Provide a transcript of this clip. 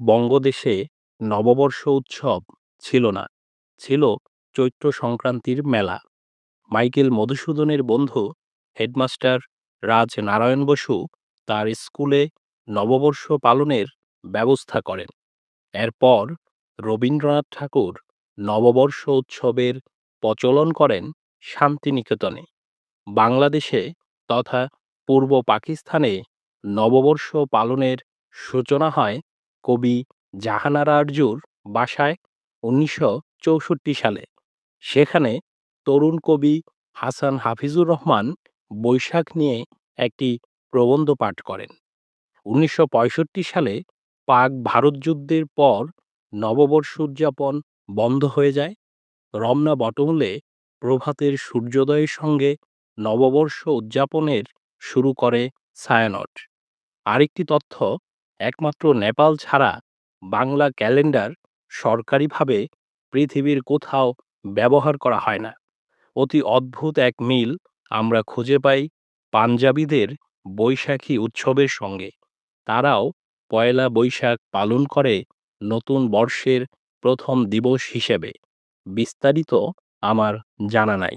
বঙ্গদেশে নববর্ষ উৎসব ছিল না, ছিল চৈত্র সংক্রান্তির মেলা। মাইকেল মধুসূদনের বন্ধু হেডমাস্টার রাজনারায়ণ বসু তার স্কুলে নববর্ষ পালনের ব্যবস্থা করেন। এরপর রবীন্দ্রনাথ ঠাকুর নববর্ষ উৎসবের প্রচলন করেন শান্তিনিকেতনে। বাংলাদেশে তথা পূর্ব পাকিস্তানে নববর্ষ পালনের সূচনা হয় কবি জাহানারা আরজুর বাসায় উনিশশো চৌষট্টি সালে। সেখানে তরুণ কবি হাসান হাফিজুর রহমান বৈশাখ নিয়ে একটি প্রবন্ধ পাঠ করেন। উনিশশো পঁয়ষট্টি সালে পাক ভারত যুদ্ধের পর নববর্ষ উদযাপন বন্ধ হয়ে যায়। রমনা বটমূলে প্রভাতের সূর্যোদয়ের সঙ্গে নববর্ষ উদযাপনের শুরু করে ছায়ানট। আরেকটি তথ্য একমাত্র নেপাল ছাড়া বাংলা ক্যালেন্ডার সরকারিভাবে পৃথিবীর কোথাও ব্যবহার করা হয় না। অতি অদ্ভুত এক মিল আমরা খুঁজে পাই পাঞ্জাবিদের বৈশাখী উৎসবের সঙ্গে। তারাও পয়লা বৈশাখ পালন করে নতুন বর্ষের প্রথম দিবস হিসেবে। বিস্তারিত আমার জানা নাই।